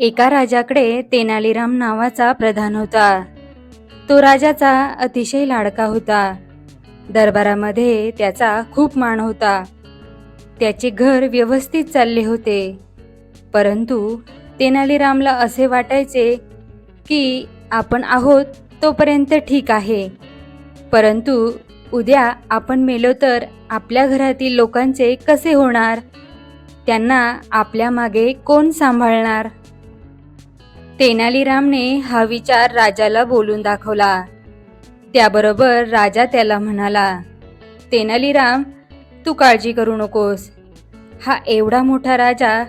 एका राजाकडे तेनालीराम नावाचा प्रधान होता. तो राजाचा अतिशय लाडका होता. दरबारामध्ये त्याचा खूप मान होता. त्याचे घर व्यवस्थित चालले होते. परंतु तेनालीरामला असे वाटायचे की आपण आहोत तोपर्यंत ठीक आहे. परंतु उद्या आपण मेलो तर आपल्या घरातील लोकांचे कसे होणार? त्यांना आपल्या मागे कोण सांभाळणार? तेनालीरामने हा विचार राजाला बोलून दाखवला. त्याबरोबर राजा त्याला म्हणाला तेनालीराम तू काळजी करू नकोस. हा एवढा मोठा राजा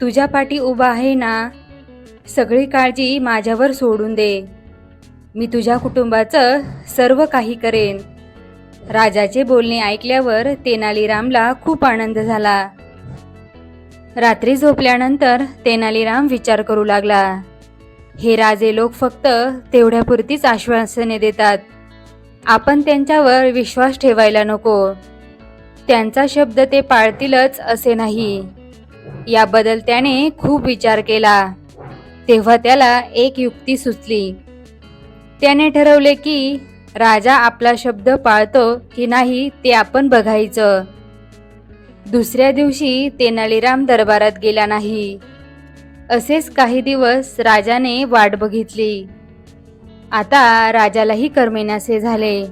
तुझ्या पाठी उभा आहे ना सगळी काळजी माझ्यावर सोडून दे. मी तुझ्या कुटुंबाचं सर्व काही करेन. राजाचे बोलणे ऐकल्यावर तेनालीरामला खूप आनंद झाला. रात्री झोपल्यानंतर तेनालीराम विचार करू लागला. हे राजे लोक फक्त तेवढ्यापुरतीच आश्वासने देतात. आपण त्यांच्यावर विश्वास ठेवायला नको. त्यांचा शब्द ते पाळतीलच असे नाही. याबद्दल त्याने खूप विचार केला. तेव्हा त्याला एक युक्ती सुचली. त्याने ठरवले की राजा आपला शब्द पाळतो की नाही ते आपण बघायचं. दुसऱ्या दिवशी तेनालीराम दरबारात गेला नाही. असेच काही दिवस राजाने वाट बघितली. आता राजालाही करमेनासे झाले.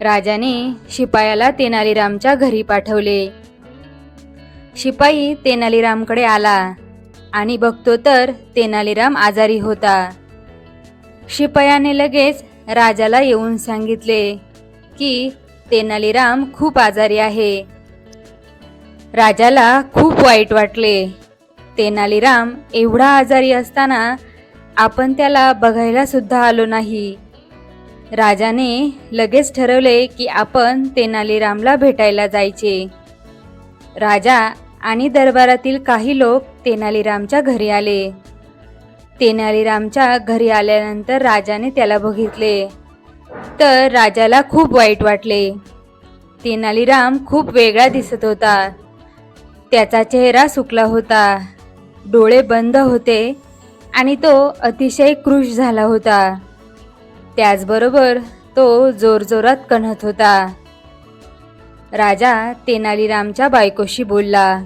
राजाने शिपायाला तेनालीरामच्या घरी पाठवले. शिपाई तेनालीरामकडे आला आणि बघतो तर तेनालीराम आजारी होता. शिपायाने लगेच राजाला येऊन सांगितले की तेनालीराम खूप आजारी आहे. राजाला खूप वाईट वाटले. तेनालीराम एवढा आजारी असताना आपण त्याला बघायला सुद्धा आलो नाही. राजाने लगेच ठरवले की आपण तेनालीरामला भेटायला जायचे. राजा आणि दरबारातील काही लोक तेनालीरामच्या घरी आले. तेनालीरामच्या घरी आल्यानंतर राजाने त्याला बघितले. तर राजाला खूप वाईट वाटले. तेनालीराम खूप वेगळा दिसत होता. त्याचा चेहरा सुकला होता. डोळे बंद होते आणि तो अतिशय कृश झाला होता. त्याचबरोबर तो जोरजोरात कणत होता. राजा तेनालीरामच्या बायकोशी बोलला.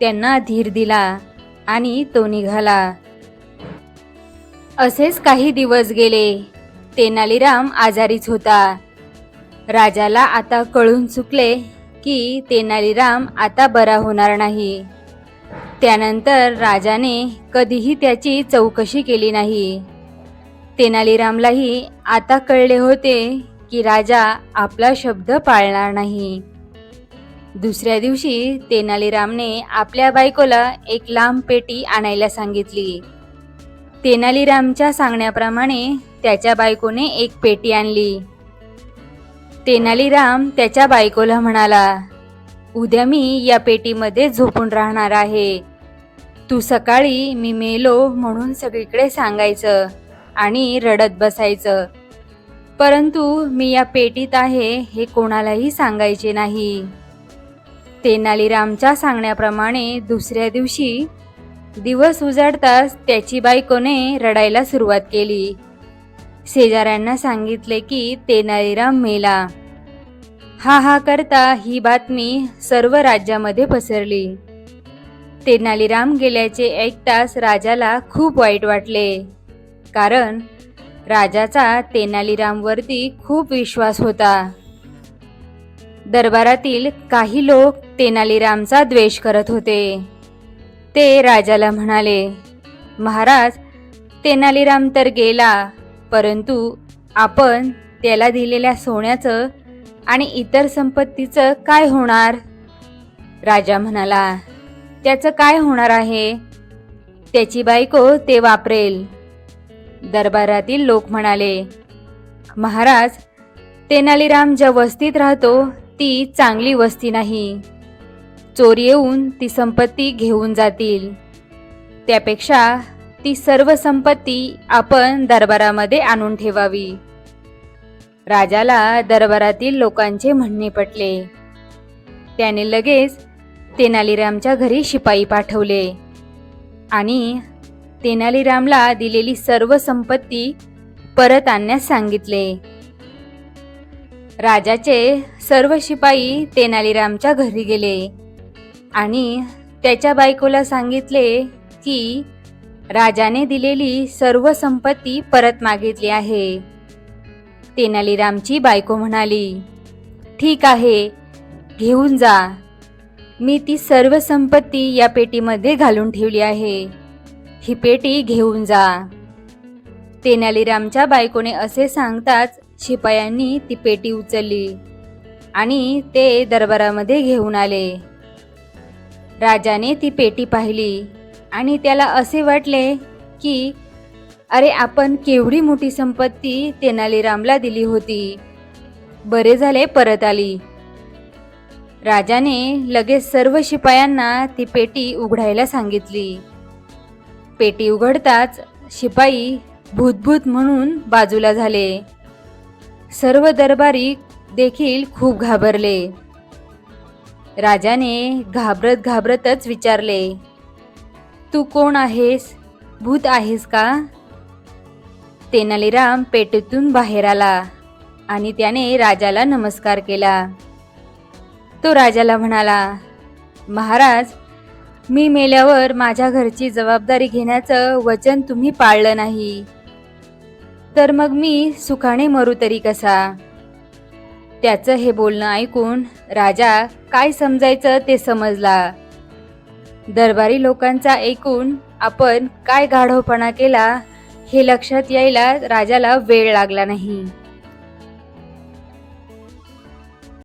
त्यांना धीर दिला आणि तो निघाला. असेच काही दिवस गेले. तेनालीराम आजारीच होता. राजाला आता कळून चुकले की तेनालीराम आता बरा होणार नाही. त्यानंतर राजाने कधीही त्याची चौकशी केली नाही. तेनालीरामलाही आता कळले होते की राजा आपला शब्द पाळणार नाही. दुसऱ्या दिवशी तेनालीरामने आपल्या बायकोला एक लांब पेटी आणायला सांगितली. तेनालीरामच्या सांगण्याप्रमाणे त्याच्या बायकोने एक पेटी आणली. तेनालीराम त्याच्या बायकोला म्हणाला उद्या मी या पेटीमध्ये झोपून राहणार आहे. तू सकाळी मी मेलो म्हणून सगळीकडे सांगायचं आणि रडत बसायचं. परंतु मी या पेटीत आहे हे कोणालाही सांगायचे नाही. तेनालीरामच्या सांगण्याप्रमाणे दुसऱ्या दिवशी दिवस उजाडताच त्याची बायकोने रडायला सुरुवात केली. शेजाऱ्यांना सांगितले की तेनालीराम मेला. हा हा करता ही बातमी सर्व राज्यामध्ये पसरली. तेनालीराम गेल्याचे ऐकताच राजाला खूप वाईट वाटले. कारण राजाचा तेनालीरामवरती खूप विश्वास होता. दरबारातील काही लोक तेनालीरामचा द्वेष करत होते. ते राजाला म्हणाले महाराज तेनालीराम तर गेला परंतु आपण त्याला दिलेल्या सोन्याचं आणि इतर संपत्तीचं काय होणार? राजा म्हणाला त्याचं काय होणार आहे? त्याची बायको ते वापरेल. दरबारातील लोक म्हणाले महाराज तेनालीराम ज्या वस्तीत राहतो ती चांगली वस्ती नाही. चोर येऊन ती संपत्ती घेऊन जातील. त्यापेक्षा ती सर्व संपत्ती आपण दरबारामध्ये आणून ठेवावी. राजाला दरबारातील लोकांचे म्हणणे पटले. त्याने लगेच तेनालीरामच्या घरी शिपाई पाठवले. आणि तेनालीरामला दिलेली सर्व संपत्ती परत आणण्यास सांगितले. राजाचे सर्व शिपाई तेनालीरामच्या घरी गेले. आणि त्याच्या बायकोला सांगितले की राजाने दिलेली सर्व संपत्ती परत मागितली आहे. तेनालीरामची बायको म्हणाली ठीक आहे घेऊन जा. मी ती सर्व संपत्ती या पेटीमध्ये घालून ठेवली आहे. ही पेटी घेऊन जा. तेनालीरामच्या बायकोने असे सांगताच शिपायांनी ती पेटी उचलली आणि ते दरबारामध्ये घेऊन आले. राजाने ती पेटी पाहिली आणि त्याला असे वाटले की अरे आपण केवढी मोठी संपत्ती तेनालीरामला दिली होती. बरे झाले परत आली. राजाने लगेच सर्व शिपायांना ती पेटी उघडायला सांगितली. पेटी उघडताच शिपाई भूतभूत म्हणून बाजूला झाले. सर्व दरबारी देखील खूप घाबरले. राजाने घाबरत घाबरतच विचारले तू कोण आहेस? भूत आहेस का? तेनालीराम पेटीतून बाहेर आला आणि त्याने राजाला नमस्कार केला. तो राजाला म्हणाला महाराज मी मेल्यावर माझ्या घरची जबाबदारी घेण्याचं वचन तुम्ही पाळलं नाही. तर मग मी सुखाने मरू तरी कसा? त्याचं हे बोलणं ऐकून राजा काय समजायचं ते समजला. दरबारी लोकांचा ऐकून आपण काय गाढवपणा केला हे लक्षात यायला राजाला वेळ लागला नाही.